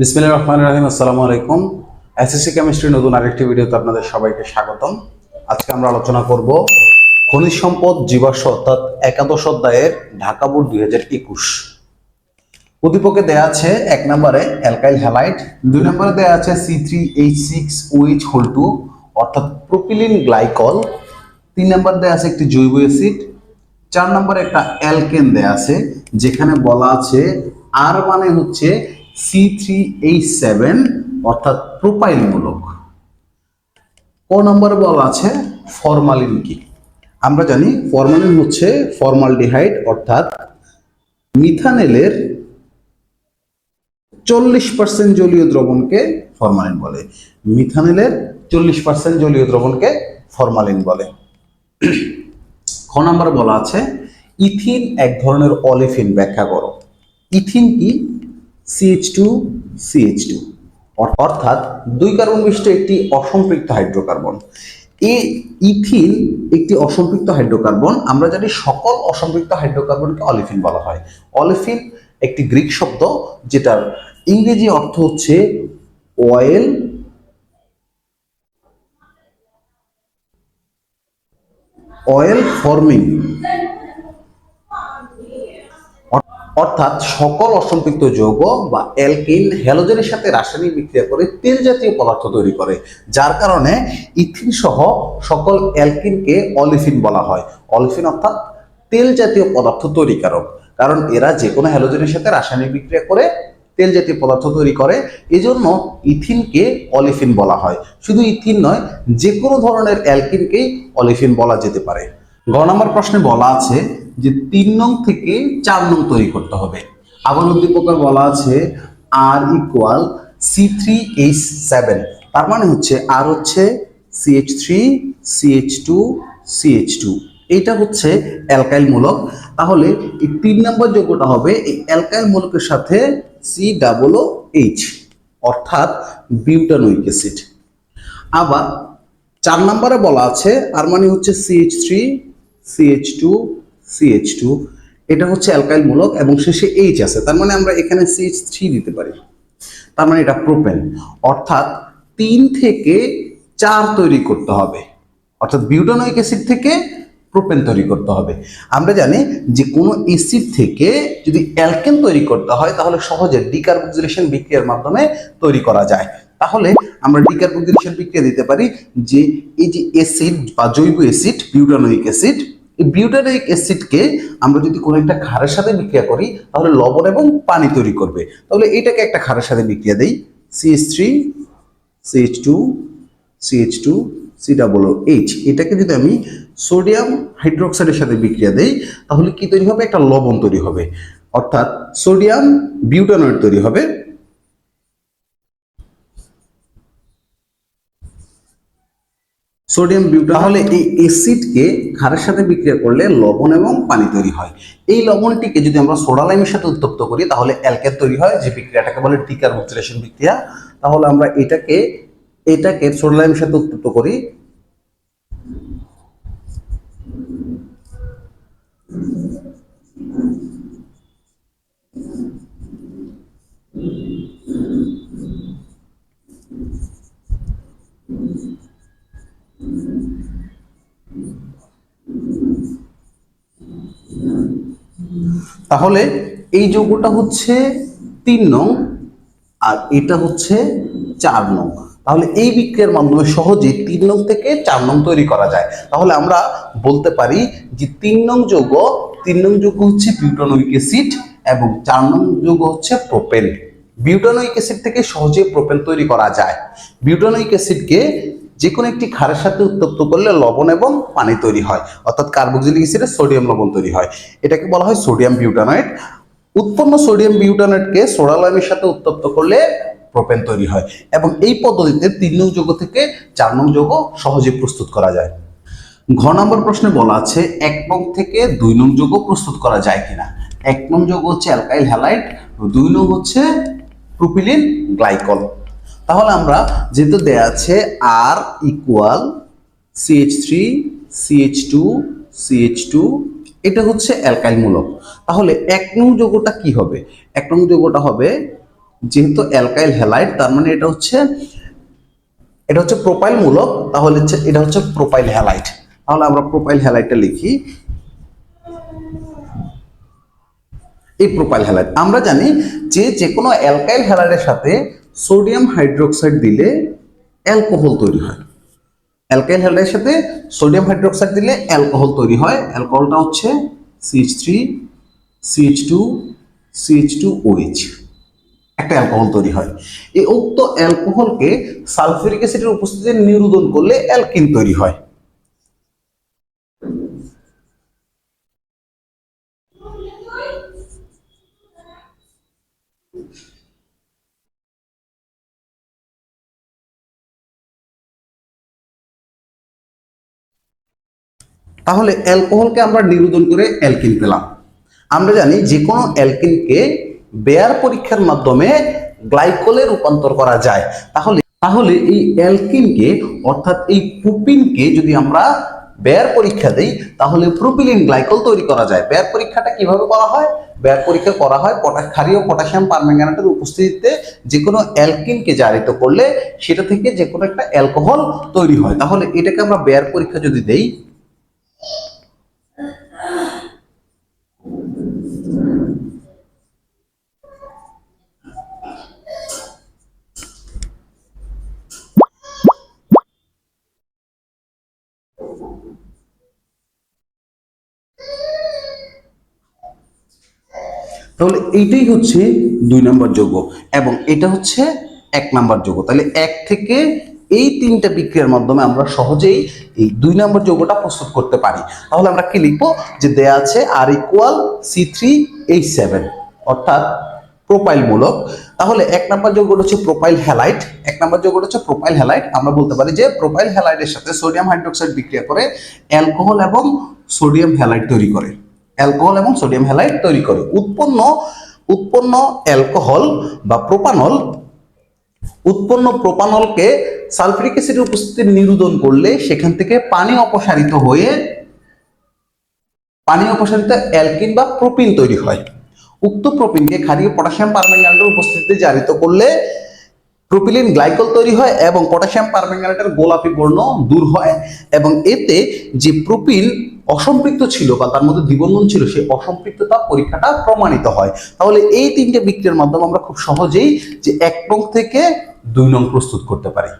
বিসমিল্লাহির রহমানির রহিম, আসসালামু আলাইকুম। এসএসসি কেমিস্ট্রি নতুন আরেকটি ভিডিওতে আপনাদের সবাইকে স্বাগতম। আজকে আমরা আলোচনা করব খনিজ সম্পদ জীবাশ্ম অর্থাৎ একাদশ অধ্যায়ের ঢাকা বোর্ড দুই হাজার একুশ। উদ্দীপকে দেয়া আছে এক নম্বরে অ্যালকাইল হ্যালাইট দুই নম্বরে দেয়া আছে C three H six OH whole two অর্থাৎ প্রোপিলিন গ্লাইকল, তিন নম্বর দেয়া আছে একটি জৈব অ্যাসিড, চার নম্বরে একটা অ্যালকেন দেয়া আছে, যেখানে বলা আছে আর মানে হচ্ছে সি থ্রি এইচ সেভেন অর্থাৎ প্রোপাইল মূলক ক নম্বরে বলা আছে ফরমালিন কি? আমরা জানি ফরমালিন হচ্ছে ফর্মালডিহাইড অর্থাৎ মিথানেলের চল্লিশ পার্সেন্ট জলীয় দ্রবণকে ফরমালিন বলে। মিথানেলের চল্লিশ পার্সেন্ট জলীয় দ্রবণকে ফরমালিন বলে। খ নম্বরে বলা আছে ইথিন এক ধরনের অলিফিন ব্যাখ্যা করো। ইথিন কি? সিএইচ টু সিএইচ টু অর্থাৎ দুই কার্বন বিশিষ্ট একটি অসম্পৃক্ত হাইড্রোকার্বন। এ ইথিন একটি অসম্পৃক্ত হাইড্রোকার্বন, আমরা জানি সকল অসম্পৃক্ত হাইড্রোকার্বনকে অলিফিন বলা হয়। অলিফিন একটি গ্রিক শব্দ, যেটার ইংরেজি অর্থ হচ্ছে অয়েল অয়েল ফর্মিং অর্থাৎ সকল অসম্পৃক্ত যৌগ বা অ্যালকিন হ্যালোজেনের সাথে রাসায়নিক বিক্রিয়া করে তেল জাতীয় পদার্থ তৈরি করে, যার কারণে ইথিন সহ সকল অ্যালকিনকে অলিফিন বলা হয়। অলিফিন অর্থাৎ তেল জাতীয় পদার্থ তৈরিকারক, কারণ এরা যে কোনো হ্যালোজেনের সাথে রাসায়নিক বিক্রিয়া করে তেল জাতীয় পদার্থ তৈরি করে, এজন্য ইথিনকে অলিফিন বলা হয়। শুধু ইথিন নয়, যে কোনো ধরনের অ্যালকিনকেই অলিফিন বলা যেতে পারে। গ নম্বর প্রশ্নে বলা আছে যে তিন নং থেকে চার নং তৈরি করতে হবে। আবার উদ্দীপকের বলা আছে R equal C three H seven তার মানে হচ্ছে আর হচ্ছে CH three CH two CH two এইটা হচ্ছে অ্যালকাইল মূলক। তাহলে এই তিন নম্বর যোগ্যটা হবে এই অ্যালকাইল মূলকের সাথে সি ডাবল ও এইচ অর্থাৎ বিউটানোইক অ্যাসিড আবার চার নম্বরে বলা আছে আর মানে হচ্ছে CH three CH two CH two এটা হচ্ছে অ্যালকাইল মূলক এবং শেষে এইচ আছে। তার মানে আমরা এখানে সিএইচ থ্রি দিতে পারি। তার মানে এটা প্রোপেন অর্থাৎ তিন থেকে চার তৈরি করতে হবে। অর্থাৎ বিউটানোইক অ্যাসিড থেকে প্রোপেন তৈরি করতে হবে। আমরা জানি যে কোনো অ্যাসিড থেকে যদি অ্যালকেন তৈরি করতে হয়, তাহলে সহজে ডিকার্বক্সিলেশন বিক্রিয়ার মাধ্যমে তৈরি করা যায়। তাহলে আমরা ডিকার্বক্সিলেশন বিক্রিয়া দিতে পারি যে এই যে অ্যাসিড বা জৈব অ্যাসিড বিউটানোইক অ্যাসিড এই বিউটানোইক অ্যাসিডকে আমরা যদি কোনো একটা ক্ষারের সাথে বিক্রিয়া করি, তাহলে লবণ এবং পানি তৈরি করবে। তাহলে এটাকে একটা ক্ষারের সাথে বিক্রিয়া দেই। CH three CH two CH two C double H এটাকে যদি আমি সোডিয়াম হাইড্রোক্সাইডের সাথে বিক্রিয়া দেই, তাহলে কি তৈরি হবে? একটা লবণ তৈরি হবে। অর্থাৎ সোডিয়াম বিউটানয়েড তৈরি হবে। সোডিয়াম বিউটা হলে এই অ্যাসিডকে ক্ষারের সাথে বিক্রিয়া করলে লবণ এবং পানি তৈরি হয়। এই লবণটিকে যদি আমরা সোডা লাইমের সাথে উত্তপ্ত করি, তাহলে অ্যালকেন তৈরি হয়, যে বিক্রিয়াটাকে বলে ডিকার্বক্সিলেশন বিক্রিয়া। তাহলে আমরা এটাকে এটাকে সোডা লাইমের সাথে উত্তপ্ত করি। তাহলে এই যৌগটা হচ্ছে তিন নং আর এটা হচ্ছে চার নং। তাহলে এই বিক্রিয়ার মাধ্যমে সহজে তিন নং থেকে চার নং তৈরি করা যায়। তাহলে আমরা বলতে পারি যে তিন নং যৌগ, তিন নং যৌগ হচ্ছে বিউটানোইক অ্যাসিড এবং চার নং যৌগ হচ্ছে প্রোপেন। বিউটানোইক অ্যাসিড থেকে সহজে প্রোপেন তৈরি করা যায়। বিউটানোইক অ্যাসিডকে যে কোনো একটি ক্ষারের সাথে উত্তপ্ত করলে লবণ এবং পানি তৈরি হয়। অর্থাৎ কার্বক্সিলিক অ্যাসিডে সোডিয়াম লবণ তৈরি হয়। এটাকে বলা হয় সোডিয়াম বিউটানয়েড। উৎপন্ন সোডিয়াম বিউটানয়েডকে সোডা লাইমের সাথে উত্তপ্ত করলে প্রোপেন তৈরি হয় এবং এই পদ্ধতিতে তিন নং যৌগ থেকে চার নং যৌগ সহজে প্রস্তুত করা যায়। ঘ নম্বর প্রশ্নে বলা আছে, এক নং থেকে দুই নং যৌগ প্রস্তুত করা যায় কিনা? এক নং যৌগ হচ্ছে অ্যালকাইল হ্যালাইড, দুই নং হচ্ছে প্রোপিলিন গ্লাইকল। তাহলে আমরা যেহেতু দেয়া আছে R equal CH three CH two CH two এটা হচ্ছে অ্যালকাইল মূলক। তাহলে এক নং যৌগটা কি হবে? এক নং যৌগটা হবে যেহেতু অ্যালকাইল হ্যালাইড, তার মানে এটা হচ্ছে এটা হচ্ছে প্রোপাইল মূলক, তাহলে এটা হচ্ছে প্রোপাইল হ্যালাইড। তাহলে আমরা প্রোপাইল হ্যালাইডটা লিখি। এই প্রোপাইল হ্যালাইড। আমরা জানি যে যে কোনো অ্যালকাইল হ্যালাইডের সাথে সোডিয়াম হাইড্রোক্সাইড দিলে অ্যালকোহল তৈরি হয়। অ্যালকাইল হ্যালাইডের সাথে সোডিয়াম হাইড্রোক্সাইড দিলে অ্যালকোহল তৈরি হয়। অ্যালকোহলটা হচ্ছে CH three CH two CH two OH একটা অ্যালকোহল তৈরি হয়। এই উক্ত অ্যালকোহলকে সালফিউরিক অ্যাসিডের উপস্থিতিতে নিরোধন করলে অ্যালকিন তৈরি হয়। তাহলে অ্যালকোহলকে আমরা নিরোধন করে অ্যালকিন পেলাম। আমরা জানি যে কোনো অ্যালকিনকে বেয়ার পরীক্ষার মাধ্যমে গ্লাইকোলে রূপান্তর করা যায়। তাহলে তাহলে এই অ্যালকিনকে, অর্থাৎ এই প্রোপিনকে যদি আমরা বেয়ার পরীক্ষা দেই, তাহলে প্রোপিলিন গ্লাইকল তৈরি করা যায়। বেয়ার পরীক্ষাটা কীভাবে করা হয়? বেয়ার পরীক্ষা করা হয় পটাশ ক্ষারীয় পটাশিয়াম পারম্যাঙ্গানেটের উপস্থিতিতে যে কোনো অ্যালকিনকে জারিত করলে সেটা থেকে যে কোনো একটা অ্যালকোহল তৈরি হয়। তাহলে এটাকে আমরা বেয়ার পরীক্ষা যদি দেই তাহলে এইটাই হচ্ছে দুই নম্বর যোগ্য এবং এটা হচ্ছে এক নম্বর যোগ্য। তাহলে এক থেকে এই তিনটা বিক্রিয়ার মাধ্যমে আমরা সহজেই এই দুই নম্বর যোগ্যটা প্রস্তুত করতে পারি। তাহলে আমরা কি লিখব? যে দেয়া আছে R equal C three H seven অর্থাৎ প্রোপাইল মূলক। তাহলে এক নম্বর যৌগটা হচ্ছে প্রোপাইল হ্যালাইট এক নম্বর যৌগটা হচ্ছে প্রোপাইল হ্যালাইট আমরা বলতে পারি যে প্রোপাইল হ্যালাইটের সাথে সোডিয়াম হাইড্রোক্সাইড বিক্রিয়া করে অ্যালকোহল এবং সোডিয়াম হ্যালাইট তৈরি করে। অ্যালকোহল এবং সোডিয়াম হ্যালাইড তৈরি করে। উৎপন্ন উৎপন্ন অ্যালকোহল বা প্রোপানল, উৎপন্ন প্রোপানলকে সালফিউরিক অ্যাসিডের উপস্থিতি নিরোধন করলে সেখান থেকে পানি অপসারিত হয়ে পানি অপসারিত অ্যালকিন বা প্রোপিন তৈরি হয়। উক্ত প্রোপিনকে ক্ষারীয় পটাশিয়াম পারম্যাঙ্গানেটের উপস্থিতিতে জারিত করলে প্রোপিলিন গ্লাইকল তৈরি হয় এবং পটাশিয়াম পারম্যাঙ্গানেটের গোলাপি বর্ণ দূর হয় এবং এতে যে প্রোপিন অসম্পৃক্ত ছিল বা তার মধ্যে দ্বিবন্ধন ছিল, সেই অসম্পৃক্ততা পরীক্ষাটা প্রমাণিত হয়। তাহলে এই তিনটে বিক্রিয়ার মাধ্যমে আমরা খুব সহজেই যে এক নং থেকে দুই নং প্রস্তুত করতে পারি।